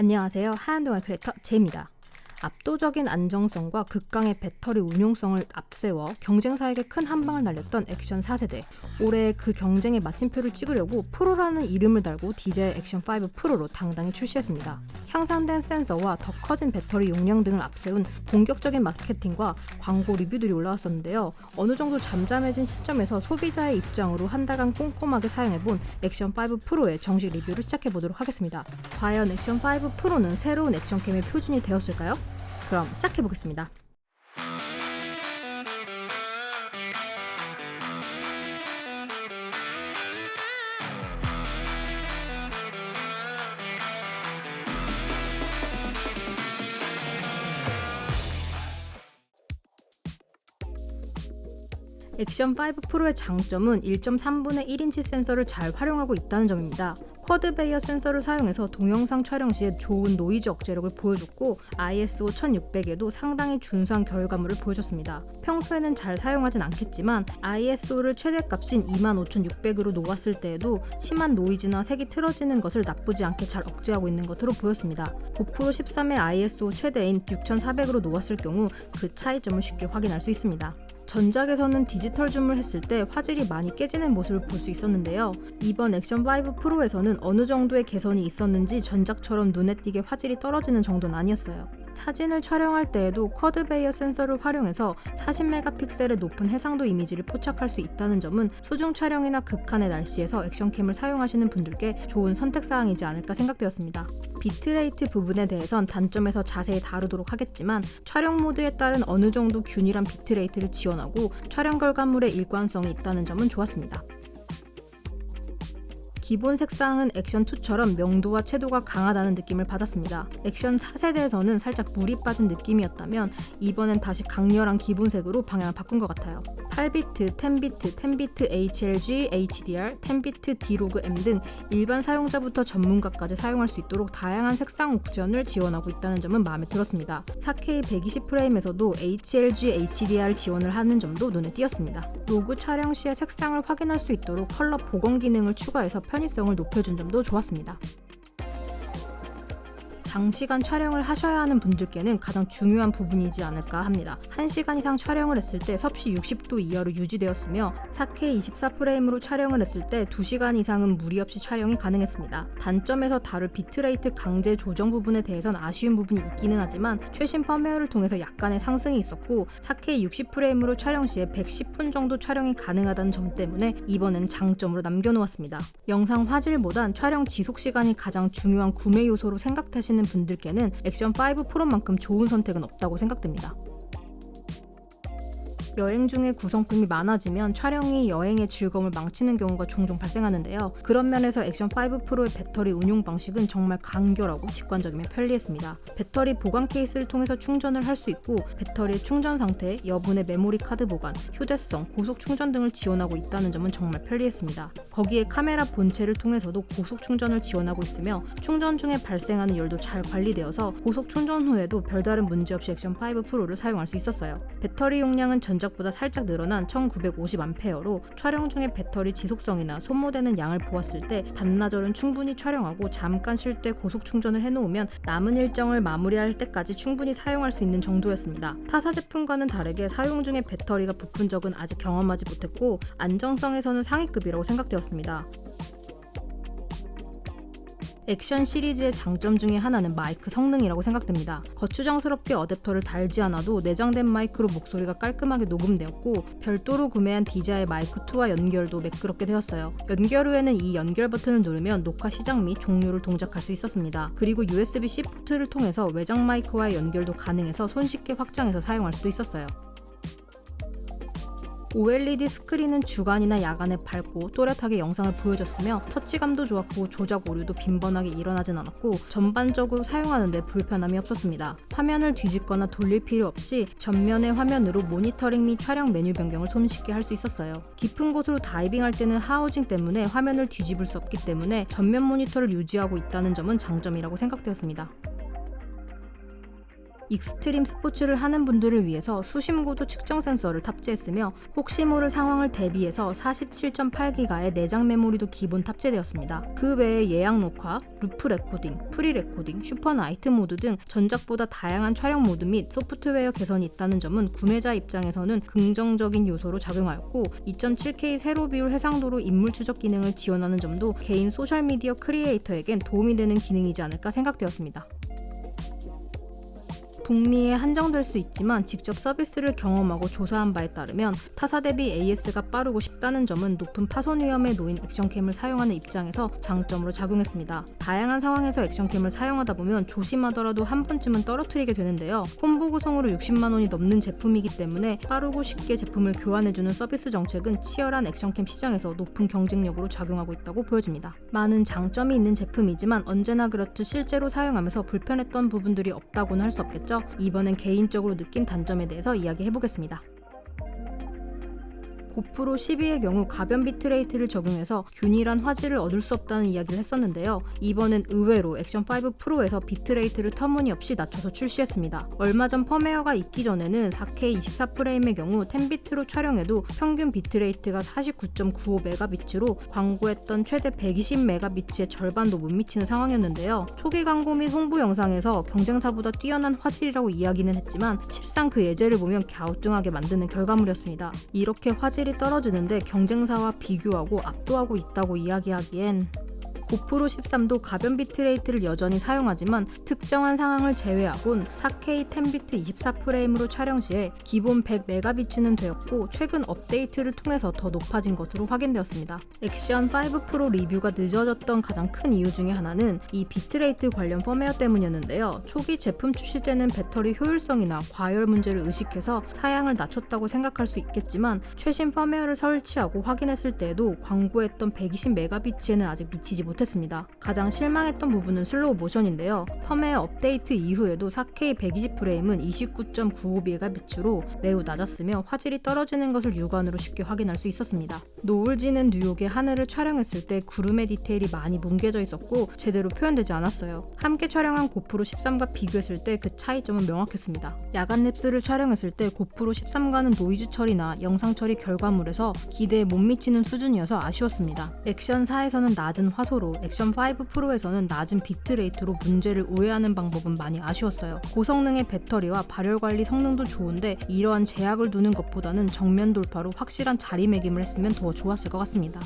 안녕하세요. 하얀동의 크리에이터 제입니다. 압도적인 안정성과 극강의 배터리 운용성을 앞세워 경쟁 사에게 큰 한방을 날렸던 액션 4세대. 올해 그 경쟁에 마침표를 찍으려고 프로라는 이름을 달고 DJI 액션 5 프로로 당당히 출시했습니다. 향상된 센서와 더 커진 배터리 용량 등을 앞세운 공격적인 마케팅과 광고 리뷰들이 올라왔었는데요. 어느 정도 잠잠해진 시점에서 소비자의 입장으로 한 달간 꼼꼼하게 사용해본 액션 5 프로의 정식 리뷰를 시작해 보도록 하겠습니다. 과연 액션 5 프로는 새로운 액션캠의 표준이 되었을까요? 그럼 시작해 보겠습니다. 액션 5 프로의 장점은 1.3분의 1인치 센서를 잘 활용하고 있다는 점입니다. 쿼드 베이어 센서를 사용해서 동영상 촬영 시에 좋은 노이즈 억제력을 보여줬고 ISO 1600에도 상당히 준수한 결과물을 보여줬습니다. 평소에는 잘 사용하진 않겠지만 ISO를 최대값인 25600으로 놓았을 때에도 심한 노이즈나 색이 틀어지는 것을 나쁘지 않게 잘 억제하고 있는 것으로 보였습니다. 고프로 13의 ISO 최대인 6400으로 놓았을 경우 그 차이점을 쉽게 확인할 수 있습니다. 전작에서는 디지털 줌을 했을 때 화질이 많이 깨지는 모습을 볼 수 있었는데요. 이번 액션 5 프로에서는 어느 정도의 개선이 있었는지 전작처럼 눈에 띄게 화질이 떨어지는 정도는 아니었어요. 사진을 촬영할 때에도 쿼드 베이어 센서를 활용해서 40메가픽셀의 높은 해상도 이미지를 포착할 수 있다는 점은 수중 촬영이나 극한의 날씨에서 액션캠을 사용하시는 분들께 좋은 선택 사항이지 않을까 생각되었습니다. 비트레이트 부분에 대해선 단점에서 자세히 다루도록 하겠지만 촬영 모드에 따른 어느 정도 균일한 비트레이트를 지원하고 촬영 결과물의 일관성이 있다는 점은 좋았습니다. 기본 색상은 액션 2처럼 명도와 채도가 강하다는 느낌을 받았습니다. 액션 4세대에서는 살짝 물이 빠진 느낌이었다면 이번엔 다시 강렬한 기본색으로 방향을 바꾼 것 같아요. 8비트, 10비트, 10비트 HLG, HDR, 10비트 D로그 M 등 일반 사용자부터 전문가까지 사용할 수 있도록 다양한 색상 옵션을 지원하고 있다는 점은 마음에 들었습니다. 4K 120프레임에서도 HLG, HDR 지원을 하는 점도 눈에 띄었습니다. 로그 촬영 시에 색상을 확인할 수 있도록 컬러 복원 기능을 추가해서 편 편의성을 높여준 점도 좋았습니다. 장시간 촬영을 하셔야 하는 분들께는 가장 중요한 부분이지 않을까 합니다. 1시간 이상 촬영을 했을 때 섭씨 60도 이하로 유지되었으며 4K 24프레임으로 촬영을 했을 때 2시간 이상은 무리 없이 촬영이 가능했습니다. 단점에서 다룰 비트레이트 강제 조정 부분에 대해선 아쉬운 부분이 있기는 하지만 최신 펌웨어를 통해서 약간의 상승이 있었고 4K 60프레임으로 촬영 시에 110분 정도 촬영이 가능하다는 점 때문에 이번엔 장점으로 남겨놓았습니다. 영상 화질보단 촬영 지속 시간이 가장 중요한 구매 요소로 생각하시는 하시는 분들께는 액션 5 프로만큼 좋은 선택은 없다고 생각됩니다. 여행 중에 구성품이 많아지면 촬영이 여행의 즐거움을 망치는 경우가 종종 발생하는데요. 그런 면에서 액션 5 프로의 배터리 운용 방식은 정말 간결하고 직관적이며 편리했습니다. 배터리 보관 케이스를 통해서 충전을 할 수 있고 배터리의 충전 상태, 여분의 메모리 카드 보관, 휴대성, 고속 충전 등을 지원하고 있다는 점은 정말 편리했습니다. 거기에 카메라 본체를 통해서도 고속 충전을 지원하고 있으며 충전 중에 발생하는 열도 잘 관리되어서 고속 충전 후에도 별다른 문제 없이 액션 5 프로를 사용할 수 있었어요. 배터리 용량은 전작 전작보다 살짝 늘어난 1950A로 촬영 중에 배터리 지속성이나 소모되는 양을 보았을 때 반나절은 충분히 촬영하고 잠깐 쉴 때 고속 충전을 해놓으면 남은 일정을 마무리할 때까지 충분히 사용할 수 있는 정도였습니다. 타사 제품과는 다르게 사용 중에 배터리가 부푼 적은 아직 경험하지 못했고 안정성에서는 상위급이라고 생각되었습니다. 액션 시리즈의 장점 중에 하나는 마이크 성능이라고 생각됩니다. 거추장스럽게 어댑터를 달지 않아도 내장된 마이크로 목소리가 깔끔하게 녹음되었고 별도로 구매한 DJI 마이크 2와 연결도 매끄럽게 되었어요. 연결 후에는 이 연결 버튼을 누르면 녹화 시작 및 종료를 동작할 수 있었습니다. 그리고 USB-C 포트를 통해서 외장 마이크와의 연결도 가능해서 손쉽게 확장해서 사용할 수도 있었어요. OLED 스크린은 주간이나 야간에 밝고 또렷하게 영상을 보여줬으며 터치감도 좋았고 조작 오류도 빈번하게 일어나진 않았고 전반적으로 사용하는데 불편함이 없었습니다. 화면을 뒤집거나 돌릴 필요 없이 전면의 화면으로 모니터링 및 촬영 메뉴 변경을 손쉽게 할 수 있었어요. 깊은 곳으로 다이빙할 때는 하우징 때문에 화면을 뒤집을 수 없기 때문에 전면 모니터를 유지하고 있다는 점은 장점이라고 생각되었습니다. 익스트림 스포츠를 하는 분들을 위해서 수심고도 측정 센서를 탑재했으며 혹시 모를 상황을 대비해서 47.8기가의 내장 메모리도 기본 탑재되었습니다. 그 외에 예약 녹화, 루프 레코딩, 프리 레코딩, 슈퍼 나이트 모드 등 전작보다 다양한 촬영 모드 및 소프트웨어 개선이 있다는 점은 구매자 입장에서는 긍정적인 요소로 작용하였고 2.7K 세로 비율 해상도로 인물 추적 기능을 지원하는 점도 개인 소셜미디어 크리에이터에겐 도움이 되는 기능이지 않을까 생각되었습니다. 북미에 한정될 수 있지만 직접 서비스를 경험하고 조사한 바에 따르면 타사 대비 AS가 빠르고 쉽다는 점은 높은 파손 위험에 놓인 액션캠을 사용하는 입장에서 장점으로 작용했습니다. 다양한 상황에서 액션캠을 사용하다 보면 조심하더라도 한 번쯤은 떨어뜨리게 되는데요. 콤보 구성으로 60만 원이 넘는 제품이기 때문에 빠르고 쉽게 제품을 교환해주는 서비스 정책은 치열한 액션캠 시장에서 높은 경쟁력으로 작용하고 있다고 보여집니다. 많은 장점이 있는 제품이지만 언제나 그렇듯 실제로 사용하면서 불편했던 부분들이 없다고는 할 수 없겠죠. 이번엔 개인적으로 느낀 단점에 대해서 이야기해 보겠습니다. 고프로 12의 경우 가변 비트레이트를 적용해서 균일한 화질을 얻을 수 없다는 이야기를 했었는데요. 이번엔 의외로 액션 5 프로에서 비트레이트를 터무니없이 낮춰서 출시했습니다. 얼마 전 펌웨어가 있기 전에는 4K 24프레임의 경우 10비트로 촬영해도 평균 비트레이트가 49.95메가비트로 광고했던 최대 120메가비트의 절반도 못 미치는 상황이었는데요. 초기 광고 및 홍보 영상에서 경쟁사보다 뛰어난 화질이라고 이야기는 했지만 실상 그 예제를 보면 갸우뚱하게 만드는 결과물이었습니다. 이렇게 화질 화질이 떨어지는데 경쟁사와 비교하고 압도하고 있다고 이야기하기엔 고프로 13도 가변 비트레이트를 여전히 사용하지만 특정한 상황을 제외하곤 4K 10비트 24프레임으로 촬영 시에 기본 100메가비트는 되었고 최근 업데이트를 통해서 더 높아진 것으로 확인되었습니다. 액션 5 프로 리뷰가 늦어졌던 가장 큰 이유 중에 하나는 이 비트레이트 관련 펌웨어 때문이었는데요. 초기 제품 출시 때는 배터리 효율성이나 과열 문제를 의식해서 사양을 낮췄다고 생각할 수 있겠지만 최신 펌웨어를 설치하고 확인했을 때에도 광고했던 120메가비트에는 아직 미치지 못했습니다. 못했습니다. 가장 실망했던 부분은 슬로우 모션인데요. 펌웨어 업데이트 이후에도 4K 120프레임은 29.95메가비트로 매우 낮았으며 화질이 떨어지는 것을 육안으로 쉽게 확인할 수 있었습니다. 노을 지는 뉴욕의 하늘을 촬영했을 때 구름의 디테일이 많이 뭉개져 있었고 제대로 표현되지 않았어요. 함께 촬영한 고프로 13과 비교했을 때 그 차이점은 명확했습니다. 야간 랩스를 촬영했을 때 고프로 13과는 노이즈 처리나 영상 처리 결과물에서 기대에 못 미치는 수준이어서 아쉬웠습니다. 액션 4에서는 낮은 화소로 액션 5 프로에서는 낮은 비트레이트로 문제를 우회하는 방법은 많이 아쉬웠어요. 고성능의 배터리와 발열 관리 성능도 좋은데 이러한 제약을 두는 것보다는 정면 돌파로 확실한 자리매김을 했으면 더 좋았을 것 같습니다.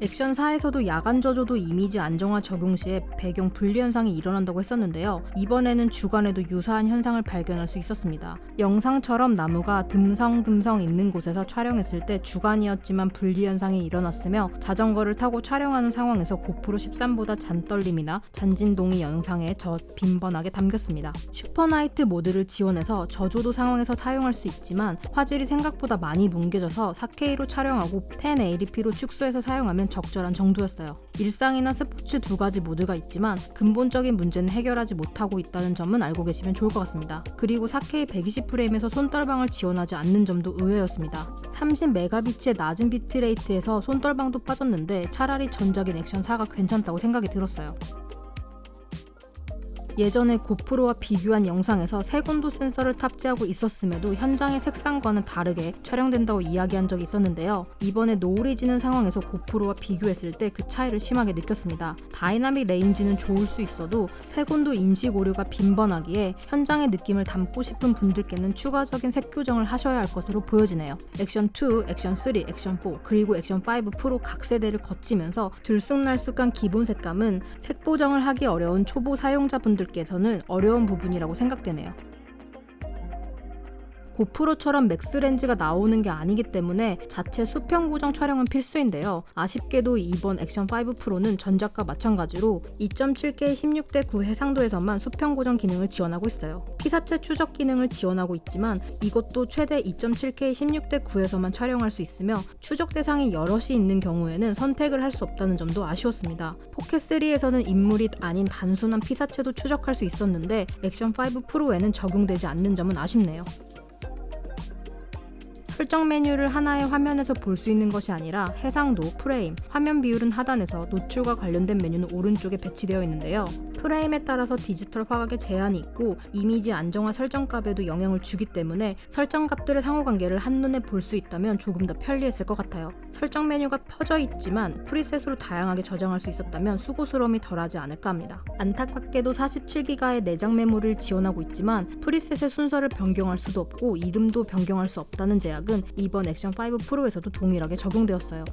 액션4에서도 야간 저조도 이미지 안정화 적용 시에 배경 분리 현상이 일어난다고 했었는데요. 이번에는 주간에도 유사한 현상을 발견할 수 있었습니다. 영상처럼 나무가 듬성듬성 있는 곳에서 촬영했을 때 주간이었지만 분리 현상이 일어났으며 자전거를 타고 촬영하는 상황에서 고프로 13보다 잔떨림이나 잔진동이 영상에 더 빈번하게 담겼습니다. 슈퍼나이트 모드를 지원해서 저조도 상황에서 사용할 수 있지만 화질이 생각보다 많이 뭉개져서 4K로 촬영하고 1080p로 축소해서 사용하면 적절한 정도였어요. 일상이나 스포츠 두 가지 모드가 있지만 근본적인 문제는 해결하지 못하고 있다는 점은 알고 계시면 좋을 것 같습니다. 그리고 4K 120프레임에서 손떨방을 지원하지 않는 점도 의외였습니다. 30메가비트의 낮은 비트레이트에서 손떨방도 빠졌는데 차라리 전작인 액션 4가 괜찮다고 생각이 들었어요. 예전에 고프로와 비교한 영상에서 색온도 센서를 탑재하고 있었음에도 현장의 색상과는 다르게 촬영된다고 이야기한 적이 있었는데요. 이번에 노을이 지는 상황에서 고프로와 비교했을 때 그 차이를 심하게 느꼈습니다. 다이나믹 레인지는 좋을 수 있어도 색온도 인식 오류가 빈번하기에 현장의 느낌을 담고 싶은 분들께는 추가적인 색 교정을 하셔야 할 것으로 보여지네요. 액션 2, 액션 3, 액션 4 그리고 액션 5 프로 각 세대를 거치면서 들쑥날쑥한 기본 색감은 색 보정을 하기 어려운 초보 사용자분들 분들께서는 어려운 부분이라고 생각되네요. 고프로처럼 맥스 렌즈가 나오는 게 아니기 때문에 자체 수평 고정 촬영은 필수인데요. 아쉽게도 이번 액션 5 프로는 전작과 마찬가지로 2.7K 16대 9 해상도에서만 수평 고정 기능을 지원하고 있어요. 피사체 추적 기능을 지원하고 있지만 이것도 최대 2.7K 16대 9에서만 촬영할 수 있으며 추적 대상이 여럿이 있는 경우에는 선택을 할 수 없다는 점도 아쉬웠습니다. 포켓 3에서는 인물이 아닌 단순한 피사체도 추적할 수 있었는데 액션 5 프로에는 적용되지 않는 점은 아쉽네요. 설정 메뉴를 하나의 화면에서 볼 수 있는 것이 아니라 해상도, 프레임, 화면 비율은 하단에서 노출과 관련된 메뉴는 오른쪽에 배치되어 있는데요. 프레임에 따라서 디지털 화각에 제한이 있고 이미지 안정화 설정값에도 영향을 주기 때문에 설정값들의 상호관계를 한눈에 볼 수 있다면 조금 더 편리했을 것 같아요. 설정 메뉴가 퍼져 있지만 프리셋으로 다양하게 저장할 수 있었다면 수고스러움이 덜하지 않을까 합니다. 안타깝게도 47기가의 내장 메모리를 지원하고 있지만 프리셋의 순서를 변경할 수도 없고 이름도 변경할 수 없다는 제약은 이번 액션 5 프로에서도 동일하게 적용되었어요.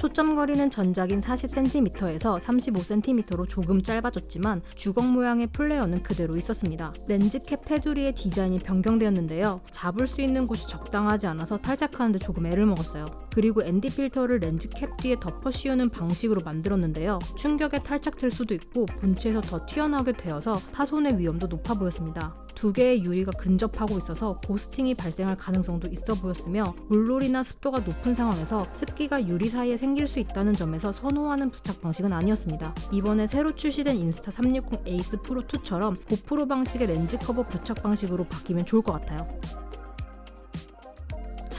초점 거리는 전작인 40cm에서 35cm로 조금 짧아졌지만 주걱 모양의 플레어는 그대로 있었습니다. 렌즈캡 테두리의 디자인이 변경되었는데요. 잡을 수 있는 곳이 적당하지 않아서 탈착하는데 조금 애를 먹었어요. 그리고 ND 필터를 렌즈캡 뒤에 덮어 씌우는 방식으로 만들었는데요. 충격에 탈착될 수도 있고 본체에서 더 튀어나오게 되어서 파손의 위험도 높아 보였습니다. 두 개의 유리가 근접하고 있어서 고스팅이 발생할 가능성도 있어 보였으며 물놀이나 습도가 높은 상황에서 습기가 유리 사이에 생길 수 있다는 점에서 선호하는 부착 방식은 아니었습니다. 이번에 새로 출시된 인스타 360 에이스 프로 2처럼 고프로 방식의 렌즈 커버 부착 방식으로 바뀌면 좋을 것 같아요.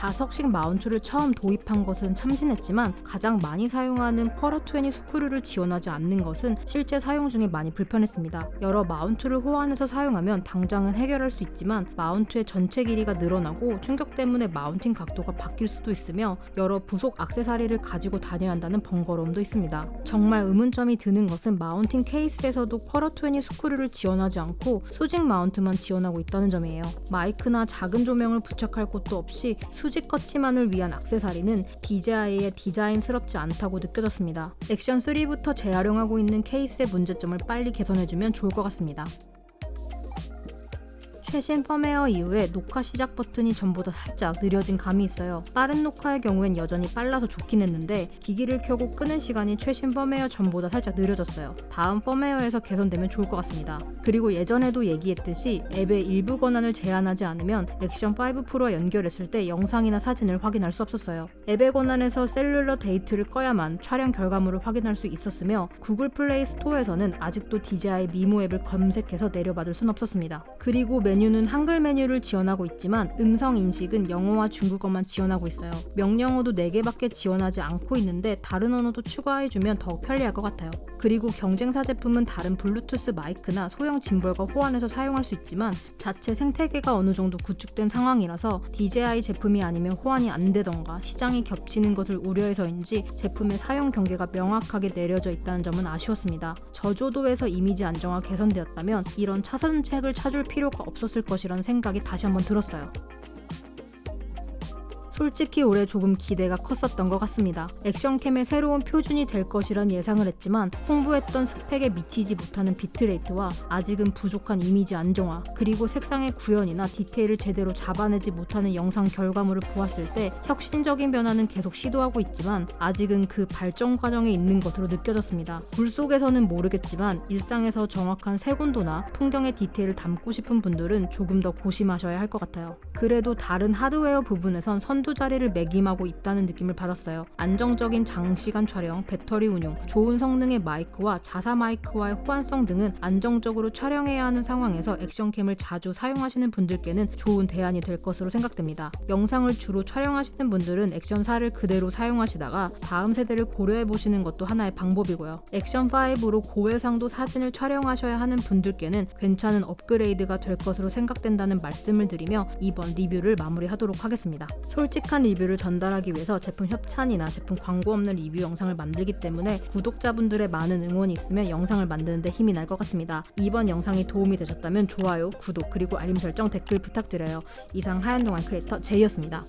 자석식 마운트를 처음 도입한 것은 참신했지만 가장 많이 사용하는 쿼러20 스크류를 지원하지 않는 것은 실제 사용 중에 많이 불편했습니다. 여러 마운트를 호환해서 사용하면 당장은 해결할 수 있지만 마운트의 전체 길이가 늘어나고 충격 때문에 마운팅 각도가 바뀔 수도 있으며 여러 부속 악세사리를 가지고 다녀야 한다는 번거로움도 있습니다. 정말 의문점이 드는 것은 마운팅 케이스에서도 쿼러20 스크류를 지원하지 않고 수직 마운트만 지원하고 있다는 점이에요. 마이크나 작은 조명을 부착할 곳도 없이 수직 거치만을 위한 악세사리는 DJI의 디자인스럽지 않다고 느껴졌습니다. 액션 3부터 재활용하고 있는 케이스의 문제점을 빨리 개선해주면 좋을 것 같습니다. 최신 펌웨어 이후에 녹화 시작 버튼이 전보다 살짝 느려진 감이 있어요. 빠른 녹화의 경우엔 여전히 빨라서 좋긴 했는데 기기를 켜고 끄는 시간이 최신 펌웨어 전보다 살짝 느려졌어요. 다음 펌웨어에서 개선되면 좋을 것 같습니다. 그리고 예전에도 얘기했듯이 앱의 일부 권한을 제한하지 않으면 액션 5 프로와 연결했을 때 영상이나 사진을 확인할 수 없었어요. 앱의 권한에서 셀룰러 데이트를 꺼야만 촬영 결과물을 확인할 수 있었으며 구글 플레이 스토어에서는 아직도 DJI 미모 앱을 검색해서 내려받을 순 없었습니다. 그리고 메뉴 는 한글 메뉴를 지원하고 있지만 음성 인식은 영어와 중국어만 지원하고 있어요. 명령어도 4개밖에 지원하지 않고 있는데 다른 언어도 추가해주면 더욱 편리할 것 같아요. 그리고 경쟁사 제품은 다른 블루투스 마이크나 소형 짐벌과 호환해서 사용할 수 있지만 자체 생태계가 어느 정도 구축된 상황이라서 DJI 제품이 아니면 호환이 안 되던가 시장이 겹치는 것을 우려해서인지 제품의 사용 경계가 명확하게 내려져 있다는 점은 아쉬웠습니다. 저조도에서 이미지 안정화 개선되었다면 이런 차선책을 찾을 필요가 없었을 것이라는 생각이 다시 한번 들었어요. 솔직히 올해 조금 기대가 컸었던 것 같습니다. 액션캠의 새로운 표준이 될 것이란 예상을 했지만 홍보했던 스펙에 미치지 못하는 비트레이트와 아직은 부족한 이미지 안정화 그리고 색상의 구현이나 디테일을 제대로 잡아내지 못하는 영상 결과물을 보았을 때 혁신적인 변화는 계속 시도하고 있지만 아직은 그 발전 과정에 있는 것으로 느껴졌습니다. 물 속에서는 모르겠지만 일상에서 정확한 색온도나 풍경의 디테일을 담고 싶은 분들은 조금 더 고심하셔야 할 것 같아요. 그래도 다른 하드웨어 부분에선 선두 자리를 매김하고 있다는 느낌을 받았어요. 안정적인 장시간 촬영, 배터리 운용, 좋은 성능의 마이크와 자사 마이크와의 호환성 등은 안정적으로 촬영해야 하는 상황에서 액션캠을 자주 사용하시는 분들께는 좋은 대안이 될 것으로 생각됩니다. 영상을 주로 촬영하시는 분들은 액션사를 그대로 사용하시다가 다음 세대를 고려해 보시는 것도 하나의 방법이고요. 액션5로 고해상도 사진을 촬영하셔야 하는 분들께는 괜찮은 업그레이드가 될 것으로 생각된다는 말씀을 드리며 이번 리뷰를 마무리하도록 하겠습니다. 솔직한 리뷰를 전달하기 위해서 제품 협찬이나 제품 광고 없는 리뷰 영상을 만들기 때문에 구독자분들의 많은 응원이 있으면 영상을 만드는데 힘이 날 것 같습니다. 이번 영상이 도움이 되셨다면 좋아요, 구독, 그리고 알림 설정, 댓글 부탁드려요. 이상 하얀동안 크리에이터 제이였습니다.